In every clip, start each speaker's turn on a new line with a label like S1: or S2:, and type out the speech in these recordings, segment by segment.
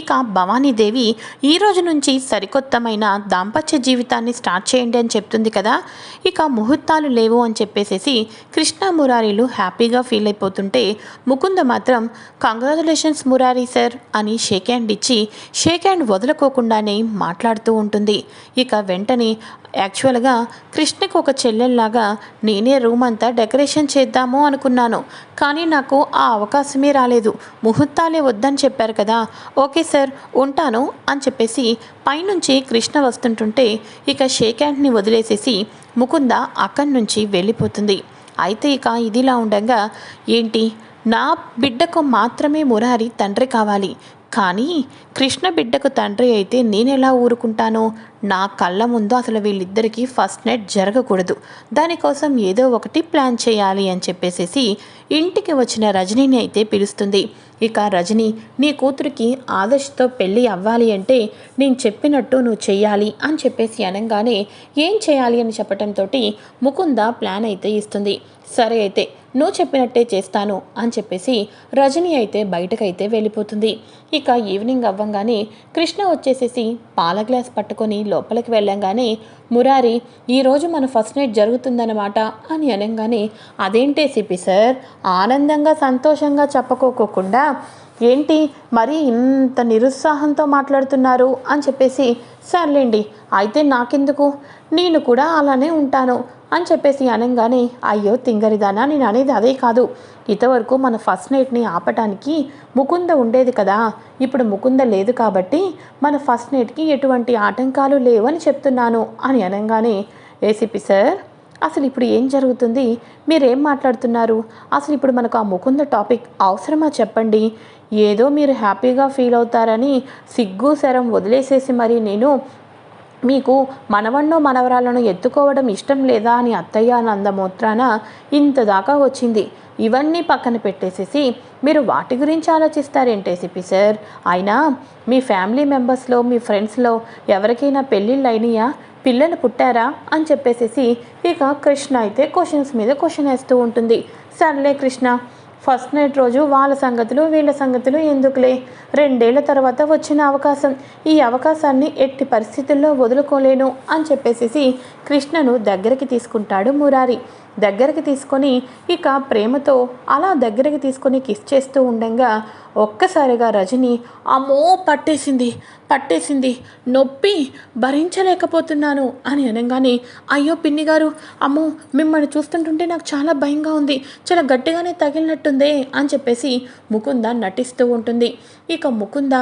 S1: ఇక భవానీదేవి ఈ రోజు నుంచి సరికొత్తమైన దాంపత్య జీవితాన్ని స్టార్ట్ చేయండి అని చెప్తుంది కదా. ఇక ముహూర్తాలు లేవు అని చెప్పేసేసి కృష్ణ మురారీలు హ్యాపీగా ఫీల్ అయిపోతుంటే ముకుంద మాత్రం కంగ్రాచులేషన్స్ మురారీ సార్ అని షేక్ హ్యాండ్ ఇచ్చి షేక్ హ్యాండ్ వదులుకోకుండానే మాట్లాడుతూ ఉంటుంది. ఇక వెంటనే యాక్చువల్గా కృష్ణకు ఒక చెల్లెల్లాగా నేనే రూమ్ అంతా డెకరేషన్ చేద్దాము అనుకున్నాను. కానీ నాకు ఆ అవకాశమే రాలేదు. ముహూర్తాలే వద్దని చెప్పారు కదా. ఓకే సార్ ఉంటాను అని చెప్పేసి పైనుంచి కృష్ణ వస్తుంటుంటే ఇక షేక్ హ్యాండ్ని వదిలేసేసి ముకుంద అక్కడి నుంచి వెళ్ళిపోతుంది. అయితే ఇక ఇదిలా ఉండగా ఏంటి? నా బిడ్డకు మాత్రమే మురారి తండ్రి కావాలి. కానీ కృష్ణ బిడ్డకు తండ్రి అయితే నేను ఎలా ఊరుకుంటాను? నా కళ్ళ ముందు అసలు వీళ్ళిద్దరికీ ఫస్ట్ నైట్ జరగకూడదు. దానికోసం ఏదో ఒకటి ప్లాన్ చేయాలి అని చెప్పేసేసి ఇంటికి వచ్చిన రజనీని అయితే పిలుస్తుంది. ఇక రజని నీ కూతురికి ఆదర్శ్తో పెళ్ళి అవ్వాలి అంటే నేను చెప్పినట్టు నువ్వు చెయ్యాలి అని చెప్పేసి అనగానే ఏం చేయాలి అని చెప్పటంతో ముకుంద ప్లాన్ అయితే ఇస్తుంది. సరే అయితే నువ్వు చెప్పినట్టే చేస్తాను అని చెప్పేసి రజని అయితే బయటకైతే వెళ్ళిపోతుంది. ఇక ఈవినింగ్ అవ్వంగానే కృష్ణ వచ్చేసేసి పాల గ్లాస్ పట్టుకొని లోపలికి వెళ్ళంగానే మురారి ఈరోజు మన ఫస్ట్ నైట్ జరుగుతుందన్నమాట అని అనగానే అదేంటే సిపి సార్? ఆనందంగా సంతోషంగా చెప్పుకోకోకుండా ఏంటి మరి ఇంత నిరుత్సాహంతో మాట్లాడుతున్నారు అని చెప్పేసి సర్లేండి అయితే నాకెందుకు? నేను కూడా అలానే ఉంటాను అని చెప్పేసి అనగానే అయ్యో తింగరిదానా నేను అనేది అదే కాదు. ఇంతవరకు మన ఫస్ట్ నైట్ని ఆపటానికి ముకుంద ఉండేది కదా. ఇప్పుడు ముకుంద లేదు కాబట్టి మన ఫస్ట్ నైట్కి ఎటువంటి ఆటంకాలు లేవని చెప్తున్నాను అని అనగానే ఏసీపీ సార్ అసలు ఇప్పుడు ఏం జరుగుతుంది? మీరేం మాట్లాడుతున్నారు? అసలు ఇప్పుడు మనకు ఆ ముకుంద టాపిక్ అవసరమా చెప్పండి. ఏదో మీరు హ్యాపీగా ఫీల్ అవుతారని సిగ్గు శరం వదిలేసేసి మరి నేను మీకు మనవన్నో మనవరాలను ఎత్తుకోవడం ఇష్టం లేదా అని అత్తయ్య నందమూత్రాన ఇంతదాకా వచ్చింది. ఇవన్నీ పక్కన పెట్టేసేసి మీరు వాటి గురించి ఆలోచిస్తారేంటి సార్? అయినా మీ ఫ్యామిలీ మెంబర్స్లో మీ ఫ్రెండ్స్లో ఎవరికైనా పెళ్ళిళ్ళు అయినాయా? పిల్లలు పుట్టారా? అని చెప్పేసేసి ఇక కృష్ణ అయితే క్వశ్చన్స్ మీద క్వశ్చన్ వేస్తూ ఉంటుంది. సర్లే కృష్ణ ఫస్ట్ నైట్ రోజు వాళ్ళ సంగతులు వీళ్ళ సంగతులు ఎందుకులే? రెండేళ్ళ తర్వాత వచ్చిన అవకాశం. ఈ అవకాశాన్ని ఎట్టి పరిస్థితుల్లో వదులుకోలేను అని చెప్పేసేసి కృష్ణను దగ్గరికి తీసుకుంటాడు మురారి. దగ్గరికి తీసుకొని ఇక ప్రేమతో అలా దగ్గరికి తీసుకొని కిస్ చేస్తూ ఉండగా ఒక్కసారిగా రజని అమ్మో పట్టేసింది పట్టేసింది నొప్పి భరించలేకపోతున్నాను అని అనగానే అయ్యో పిన్ని గారు అమ్మో మిమ్మల్ని చూస్తుంటుంటే నాకు చాలా భయంగా ఉంది చాలా గట్టిగానే తగిలినట్టుందే అని చెప్పేసి ముకుంద నటిస్తూ ఉంటుంది. ఇక ముకుంద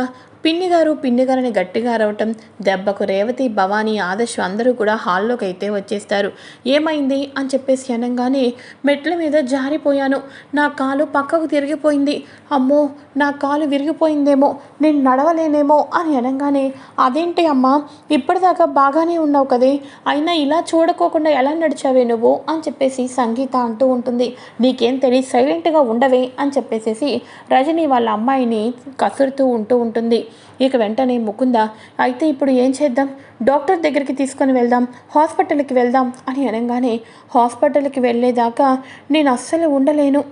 S1: పిన్ని గారు పిన్ని గట్టిగా అరవటం దెబ్బకు రేవతి భవానీ ఆదర్శ్ అందరూ కూడా హాల్లోకి అయితే వచ్చేస్తారు. ఏమైంది? అని చెప్పేసి అనగానే మెట్ల మీద జారిపోయాను. నా కాలు పక్కకు తిరిగిపోయింది. అమ్మో నా కాలు విరిగిపోయిందేమో నేను నడవలేనేమో అని అనగానే అదేంటి అమ్మా ఇప్పటిదాకా బాగానే ఉన్నావు కదే అయినా ఇలా చూడకోకుండా ఎలా నడిచావే నువ్వు? అని చెప్పేసి సంగీత అంటూ ఉంటుంది. నీకేం తెలియదు సైలెంట్గా ఉండవే అని చెప్పేసేసి రజని వాళ్ళ అమ్మాయిని కసురుతూ ఉంటూ ఉంటుంది. ఇక వెంటనే ముకుంద అయితే ఇప్పుడు ఏం చేద్దాం? డాక్టర్ దగ్గరికి తీసుకొని వెళ్దాం హాస్పిటల్కి వెళ్దాం అని అనగానే హాస్పిటల్కి వెళ్ళేదాకా నేను అస్సలు ఉండలేను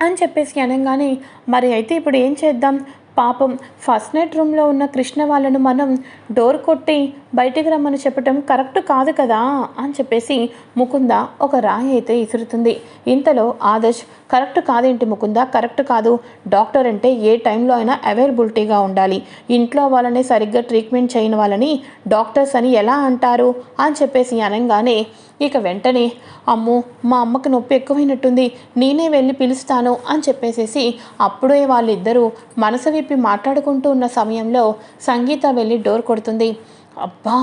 S1: అని చెప్పేసి అనగానే మరి అయితే ఇప్పుడు ఏం చేద్దాం? పాపం ఫస్ట్ నైట్ రూమ్లో ఉన్న కృష్ణ వాళ్ళను మనం డోర్ కొట్టి బయటికి రమ్మని చెప్పటం కరెక్ట్ కాదు కదా అని చెప్పేసి ముకుంద ఒక రాయి అయితే ఇసురుతుంది. ఇంతలో ఆదర్శ్ కరెక్ట్ కాదేంటి ముకుంద? కరెక్ట్ కాదు. డాక్టర్ అంటే ఏ టైంలో అయినా అవైలబిలిటీగా ఉండాలి. ఇంట్లో వాళ్ళని సరిగ్గా ట్రీట్మెంట్ చేయని వాళ్ళని డాక్టర్స్ అని ఎలా అంటారు? అని చెప్పేసి అనగానే ఇక వెంటనే అమ్మో మా అమ్మకి నొప్పి ఎక్కువైనట్టుంది. నేనే వెళ్ళి పిలుస్తాను. అని చెప్పేసేసి అప్పుడే వాళ్ళిద్దరూ మనసు విప్పి మాట్లాడుకుంటూ ఉన్న సమయంలో సంగీత వెళ్ళి డోర్ కొడుతుంది. అబ్బా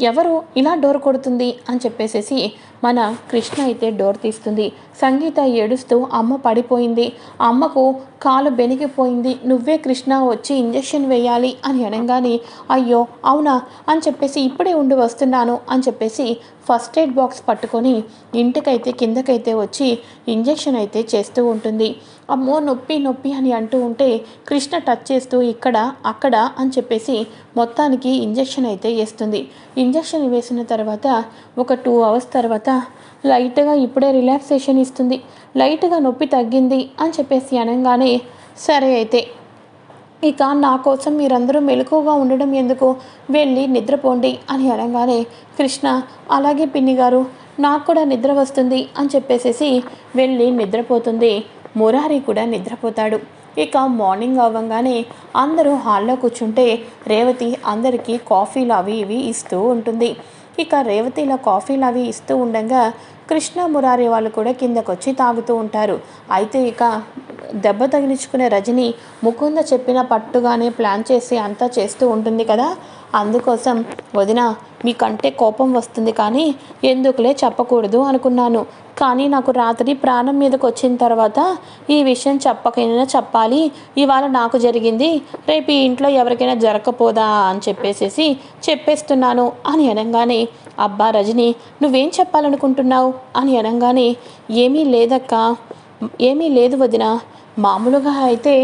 S1: ఎవరు ఇలా డోర్ కొడుతుంది అని చెప్పేసేసి మన కృష్ణ అయితే డోర్ తీస్తుంది. సంగీత ఏడుస్తూ అమ్మ పడిపోయింది. అమ్మకు కాలు బెనికిపోయింది నువ్వే కృష్ణ వచ్చి ఇంజెక్షన్ వేయాలి అని అనగానే అయ్యో అవునా అని చెప్పేసి ఇప్పుడే ఉండి వస్తున్నాను అని చెప్పేసి ఫస్ట్ ఎయిడ్ బాక్స్ పట్టుకొని ఇంటికైతే కిందకైతే వచ్చి ఇంజెక్షన్ అయితే చేస్తూ ఉంటుంది. అమ్మో నొప్పి నొప్పి అని అంటూ ఉంటే కృష్ణ టచ్ చేస్తూ ఇక్కడ అక్కడ అని చెప్పేసి మొత్తానికి ఇంజెక్షన్ అయితే వేస్తుంది. ఇంజెక్షన్ వేసిన తర్వాత ఒక టూ అవర్స్ తర్వాత లైట్గా ఇప్పుడే రిలాక్సేషన్ ఇస్తుంది. లైట్గా నొప్పి తగ్గింది అని చెప్పేసి అనగానే సరే అయితే. ఇక నా కోసం మీరందరూ మెలకువగా ఉండడం ఎందుకు? వెళ్ళి నిద్రపోండి అని అనగానే కృష్ణ అలాగే పిన్ని గారు నాకు కూడా నిద్ర వస్తుంది అని చెప్పేసేసి వెళ్ళి నిద్రపోతుంది. మురారి కూడా నిద్రపోతాడు. ఇక మార్నింగ్ అవ్వగానే అందరూ హాల్లో కూర్చుంటే రేవతి అందరికీ కాఫీలు అవి ఇవి ఇస్తూ ఉంటుంది. ఇక రేవతి ఇలా కాఫీలు అవి ఇస్తూ ఉండగా కృష్ణ మురారి వాళ్ళు కూడా కిందకొచ్చి తాగుతూ ఉంటారు. అయితే ఇక దెబ్బ తగిలించుకునే రజని ముకుంద చెప్పిన పట్టుగానే ప్లాన్ చేసి అంతా చేస్తూ ఉంటుంది కదా. అందుకోసం వదిన మీకంటే కోపం వస్తుంది కానీ ఎందుకులే చెప్పకూడదు అనుకున్నాను. కానీ నాకు రాత్రి ప్రాణం మీదకి వచ్చిన తర్వాత ఈ విషయం చెప్పకైనా చెప్పాలి. ఇవాళ నాకు జరిగింది. రేపు ఈ ఇంట్లో ఎవరికైనా జరగకపోదా అని చెప్పేసేసి చెప్పేస్తున్నాను అని అనగానే అబ్బా రజని నువ్వేం చెప్పాలనుకుంటున్నావు? అని అనగానే ఏమీ లేదక్క. ఏమీ లేదు వదిన. మామూలుగా అయితే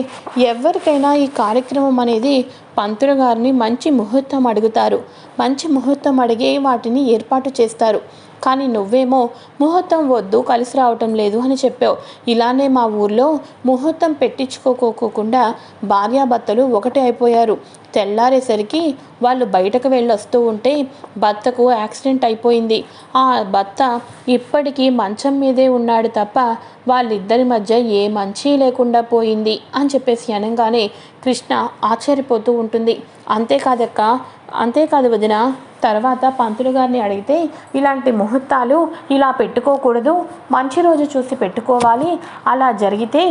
S1: ఎవరికైనా ఈ కార్యక్రమం అనేది పంతులు గారిని మంచి ముహూర్తం అడుగుతారు. మంచి ముహూర్తం అడిగే వాటిని ఏర్పాటు చేస్తారు. కానీ నువ్వేమో ముహూర్తం వద్దు కలిసి రావటం లేదు అని చెప్పావు. ఇలానే మా ఊర్లో ముహూర్తం పెట్టించుకోకోకుండా భార్యాభర్తలు ఒకటే అయిపోయారు. తెల్లారేసరికి వాళ్ళు బయటకు వెళ్ళి వస్తూ ఉంటే భర్తకు యాక్సిడెంట్ అయిపోయింది. ఆ భర్త ఇప్పటికీ మంచం మీదే ఉన్నాడు తప్ప వాళ్ళిద్దరి మధ్య ఏ మంచి లేకుండా పోయింది అని చెప్పేసి అనగానే కృష్ణ ఆశ్చర్యపోతూ ఉంటుంది. అంతేకాదక్క అంతేకాదు వదిన తర్వాత పంతులు గారిని అడిగితే ఇలాంటి ముహూర్తాలు ఇలా పెట్టుకోకూడదు మంచి రోజు చూసి పెట్టుకోవాలి అలా జరిగితే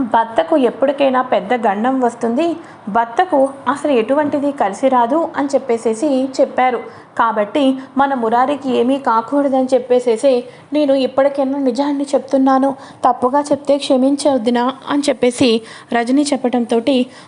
S1: భర్తకు ఎప్పటికైనా పెద్ద గండం వస్తుంది. భర్తకు అసలు ఎటువంటిది కలిసి రాదు అని చెప్పేసేసి చెప్పారు. కాబట్టి మన మురారికి ఏమీ కాకూడదని చెప్పేసేసి నేను ఇప్పటికైనా నిజాన్ని చెప్తున్నాను. తప్పుగా చెప్తే క్షమించవద్దునా అని చెప్పేసి రజని చెప్పడంతో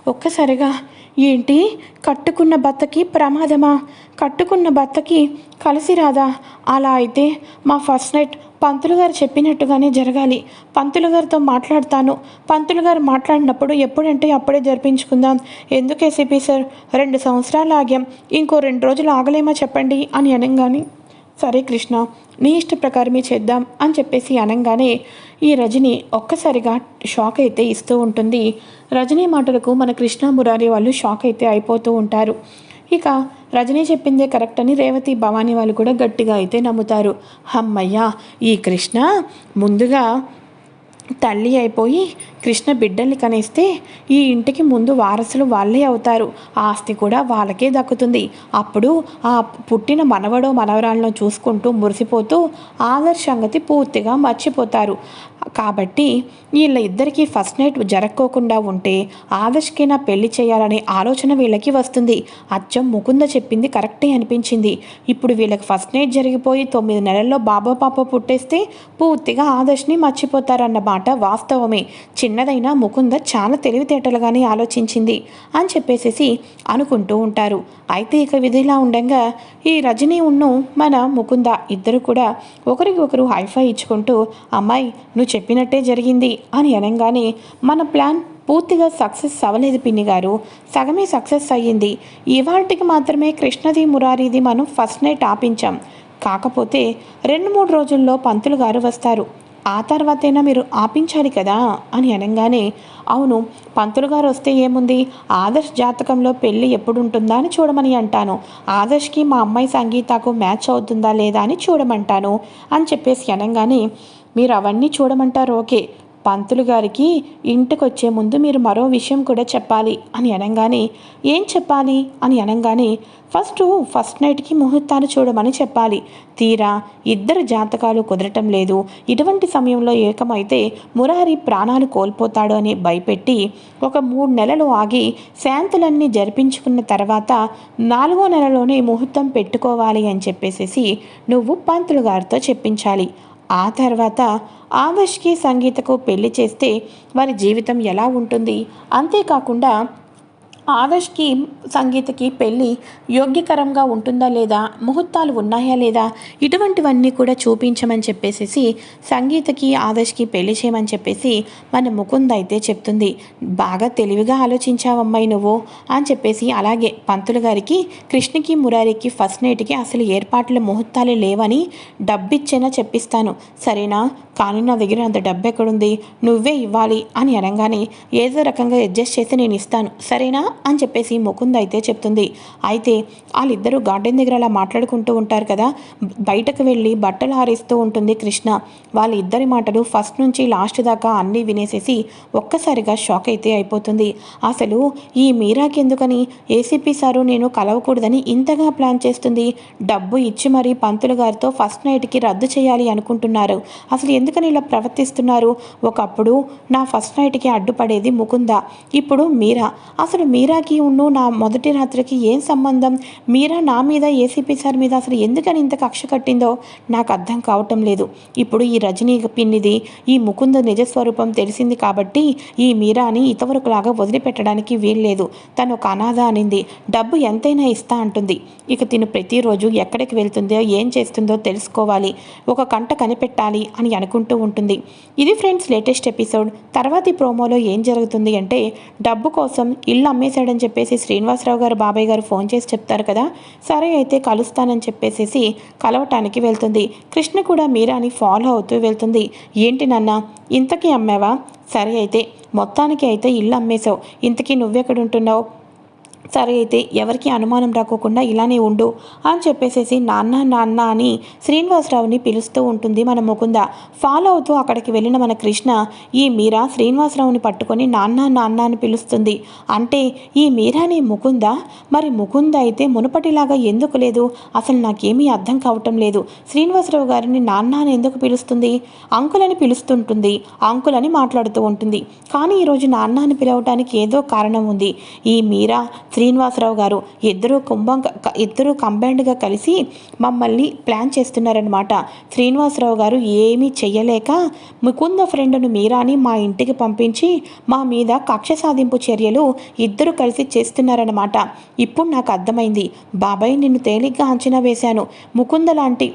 S1: ఒక్కసారిగా ఏంటి? కట్టుకున్న భర్తకి ప్రమాదమా? కట్టుకున్న భర్తకి కలిసి రాదా? అలా అయితే మా ఫస్ట్ నైట్ పంతులు గారు చెప్పినట్టుగానే జరగాలి. పంతులు గారితో మాట్లాడతాను. పంతులు గారు మాట్లాడినప్పుడు ఎప్పుడంటే అప్పుడే జరిపించుకుందాం. ఎందుకు ఏసీపీ సార్? రెండు సంవత్సరాలు ఆగాం. ఇంకో రెండు రోజులు ఆగలేమా చెప్పండి? అని అనగానే సరే కృష్ణ నీ ఇష్ట ప్రకారమే చేద్దాం అని చెప్పేసి అనగానే ఈ రజని ఒక్కసారిగా షాక్ అయితే ఇస్తూ ఉంటుంది. రజనీ మాటలకు మన కృష్ణ మురారి వాళ్ళు షాక్ అయితే అయిపోతూ ఉంటారు. ఇక రజనీ చెప్పిందే కరెక్ట్ అని రేవతి భవానీ వాళ్ళు కూడా గట్టిగా అయితే నమ్ముతారు. హమ్మయ్య ఈ కృష్ణ ముందుగా తల్లి అయిపోయి కృష్ణ బిడ్డల్ని కనేస్తే ఈ ఇంటికి ముందు వారసులు వాళ్ళే అవుతారు. ఆస్తి కూడా వాళ్ళకే దక్కుతుంది. అప్పుడు ఆ పుట్టిన మనవడో మనవరాలను చూసుకుంటూ మురిసిపోతూ ఆదర్శంగతి పూర్తిగా మర్చిపోతారు. కాబట్టి వీళ్ళ ఇద్దరికీ ఫస్ట్ నైట్ జరక్కోకుండా ఉంటే ఆదర్శకైనా పెళ్ళి చేయాలనే ఆలోచన వీళ్ళకి వస్తుంది. అచ్చం ముకుంద చెప్పింది కరెక్టే అనిపించింది. ఇప్పుడు వీళ్ళకి ఫస్ట్ నైట్ జరిగిపోయి తొమ్మిది నెలల్లో బాబో పాప పుట్టేస్తే పూర్తిగా ఆదర్శ్ని మర్చిపోతారన్నమాట మాట వాస్తవమే. చిన్నదైనా ముకుంద చాలా తెలివితేటలుగానే ఆలోచించింది అని చెప్పేసేసి అనుకుంటూ ఉంటారు. అయితే ఇక విధిలా ఉండగా ఈ రజనీ ఉన్ను మన ముకుంద ఇద్దరు కూడా ఒకరికి ఒకరు హైఫై ఇచ్చుకుంటూ అమ్మాయి నువ్వు చెప్పినట్టే జరిగింది అని అనగానే మన ప్లాన్ పూర్తిగా సక్సెస్ అవ్వలేదు పిన్ని గారు. సగమే సక్సెస్ అయ్యింది. ఇవాటికి మాత్రమే కృష్ణది మురారిది మనం ఫస్ట్ నైట్ ఆపించాం. కాకపోతే రెండు మూడు రోజుల్లో పంతులు గారు వస్తారు. ఆ తర్వాతైనా మీరు ఆపించాలి కదా? అని అనగానే అవును పంతులు గారు వస్తే ఏముంది? ఆదర్శ్ జాతకంలో పెళ్ళి ఎప్పుడు ఉంటుందా అని చూడమని అంటాను. ఆదర్శ్కి మా అమ్మాయి సంగీతకు మ్యాచ్ అవుతుందా లేదా అని చూడమంటాను అని చెప్పేసి అనగానే మీరు అవన్నీ చూడమంటారు ఓకే. పంతులు గారికి ఇంటికి వచ్చే ముందు మీరు మరో విషయం కూడా చెప్పాలి అని అనగానే ఏం చెప్పాలి? అని అనగానే ఫస్ట్ ఫస్ట్ నైట్కి ముహూర్తాలు చూడమని చెప్పాలి. తీరా ఇద్దరు జాతకాలు కుదరటం లేదు. ఇటువంటి సమయంలో ఏకమైతే మురారి ప్రాణాలు కోల్పోతాడు అని భయపెట్టి ఒక మూడు నెలలు ఆగి శాంతులన్నీ జరిపించుకున్న తర్వాత నాలుగో నెలలోనే ముహూర్తం పెట్టుకోవాలి అని చెప్పేసేసి నువ్వు పంతులు గారితో చెప్పించాలి. ఆ తర్వాత ఆవష్కి సంగీతకు పెళ్ళి చేస్తే వారి జీవితం ఎలా ఉంటుంది? అంతేకాకుండా ఆదర్శ్కి సంగీతకి పెళ్ళి యోగ్యకరంగా ఉంటుందా లేదా ముహూర్తాలు ఉన్నాయా లేదా ఇటువంటివన్నీ కూడా చూపించమని చెప్పేసి సంగీతకి ఆదర్శ్కి పెళ్ళి చేయమని చెప్పేసి మన ముకుంద్ అయితే చెప్తుంది. బాగా తెలివిగా ఆలోచించావమ్మాయి నువ్వు అని చెప్పేసి అలాగే పంతులు గారికి కృష్ణకి మురారికి ఫస్ట్ నైట్కి అసలు ఏర్పాట్ల ముహూర్తాలు లేవని డబ్బిచ్చేనా చెప్పిస్తాను. సరేనా? కానీ నా దగ్గర అంత డబ్బు ఎక్కడుంది నువ్వే ఇవ్వాలి అని అనగానే ఏదో రకంగా అడ్జస్ట్ చేసి నేను ఇస్తాను. సరేనా? అని చెప్పేసి ముకుంద్ అయితే చెప్తుంది. అయితే వాళ్ళిద్దరూ గార్డెన్ దగ్గర అలా మాట్లాడుకుంటూ ఉంటారు కదా బయటకు వెళ్ళి బట్టలు ఆరేస్తూ ఉంటుంది కృష్ణ. వాళ్ళిద్దరి మాటలు ఫస్ట్ నుంచి లాస్ట్ దాకా అన్నీ వినేసేసి ఒక్కసారిగా షాక్ అయితే అయిపోతుంది. అసలు ఈ మీరాకి ఎందుకని? ఏసీపీ సారు నేను కలవకూడదని ఇంతగా ప్లాన్ చేస్తుంది. డబ్బు ఇచ్చి మరీ పంతులు గారితో ఫస్ట్ నైట్కి రద్దు చేయాలి అనుకుంటున్నారు. అసలు ఎందుకని ఇలా ప్రవర్తిస్తున్నారు? ఒకప్పుడు నా ఫస్ట్ నైట్కి అడ్డుపడేది ముకుంద ఇప్పుడు మీరా. అసలు మీరా మీరాకి ఉన్ను నా మొదటి రాత్రికి ఏం సంబంధం? మీరా నా మీద ఏసీపీ సార్ మీద అసలు ఎందుకని ఇంత కక్ష కట్టిందో? నాకు అర్థం కావటం లేదు. ఇప్పుడు ఈ రజనీ పిన్నిది ఈ ముకుంద నిజస్వరూపం తెలిసింది కాబట్టి ఈ మీరాని ఇతవరకులాగా వదిలిపెట్టడానికి వీల్లేదు. తను ఒక అనాథ అనింది. డబ్బు ఎంతైనా ఇస్తా అంటుంది. ఇక తిను ప్రతిరోజు ఎక్కడికి వెళ్తుందో ఏం చేస్తుందో తెలుసుకోవాలి. ఒక కంట కనిపెట్టాలి అని అనుకుంటూ ఉంటుంది. ఇది ఫ్రెండ్స్ లేటెస్ట్ ఎపిసోడ్. తర్వాతి ప్రోమోలో ఏం జరుగుతుంది అంటే డబ్బు కోసం ఇల్లు మానేశాడని చెప్పేసి శ్రీనివాసరావు గారు బాబాయ్ గారు ఫోన్ చేసి చెప్తారు కదా. సరే అయితే కలుస్తానని చెప్పేసి కలవటానికి వెళ్తుంది. కృష్ణ కూడా మీరాని ఫాలో అవుతూ వెళ్తుంది. ఏంటి నాన్న ఇంతకీ అమ్మావా? సరే అయితే మొత్తానికి అయితే ఇల్లు అమ్మేశావు. ఇంతకీ నువ్వెక్కడుంటున్నావు? సరే అయితే ఎవరికి అనుమానం రాకోకుండా ఇలానే ఉండు అని చెప్పేసేసి నాన్న నాన్న అని శ్రీనివాసరావుని పిలుస్తూ ఉంటుంది మన ముకుంద. ఫాలో అవుతూ అక్కడికి వెళ్ళిన మన కృష్ణ ఈ మీరా శ్రీనివాసరావుని పట్టుకొని నాన్న నాన్న అని పిలుస్తుంది. అంటే ఈ మీరాని ముకుంద? మరి ముకుంద అయితే మునుపటిలాగా ఎందుకు లేదు? అసలు నాకేమీ అర్థం కావటం లేదు. శ్రీనివాసరావు గారిని నాన్న అని ఎందుకు పిలుస్తుంది? అంకులని పిలుస్తుంటుంది. అంకులని మాట్లాడుతూ ఉంటుంది. కానీ ఈరోజు నాన్న అని పిలవటానికి ఏదో కారణం ఉంది. ఈ మీరా శ్రీనివాసరావు గారు. ఇద్దరు కుంభం ఇద్దరు కంబైన్డ్గా కలిసి మమ్మల్ని ప్లాన్ చేస్తున్నారనమాట శ్రీనివాసరావు గారు ఏమీ చెయ్యలేక ముకుంద ఫ్రెండ్ను మీరాని మా ఇంటికి పంపించి మా మీద కక్ష సాధింపు చర్యలు ఇద్దరు కలిసి చేస్తున్నారనమాట ఇప్పుడు నాకు అర్థమైంది. బాబాయ్ నిన్ను తేలిగ్గా అంచనా వేశాను. ముకుంద లాంటి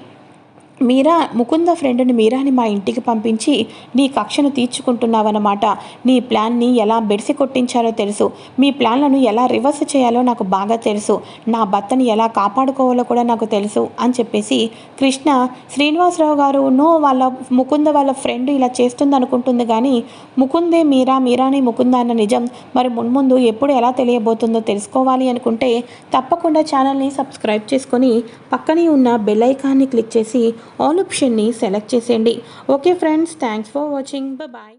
S1: మీరా ముకుంద ఫ్రెండ్ని మీరాని మా ఇంటికి పంపించి నీ కక్షను తీర్చుకుంటున్నావన్నమాట. నీ ప్లాన్ని ఎలా బెడిసి కొట్టించాలో తెలుసు. మీ ప్లాన్లను ఎలా రివర్స్ చేయాలో నాకు బాగా తెలుసు. నా భర్తని ఎలా కాపాడుకోవాలో కూడా నాకు తెలుసు అని చెప్పేసి కృష్ణ శ్రీనివాసరావు గారును వాళ్ళ ముకుంద వాళ్ళ ఫ్రెండ్ ఇలా చేస్తుంది అనుకుంటుంది కానీ ముకుందే మీరా మీరాని ముకుంద అన్న నిజం. మరి మున్ముందు ఎప్పుడు ఎలా తెలియబోతుందో తెలుసుకోవాలి అనుకుంటే తప్పకుండా ఛానల్ని సబ్స్క్రైబ్ చేసుకొని పక్కనే ఉన్న బెల్ ఐకాన్ని క్లిక్ చేసి ఆల్ ఆప్షన్ని సెలెక్ట్ చేసేయండి. Okay friends thanks for watching. Bye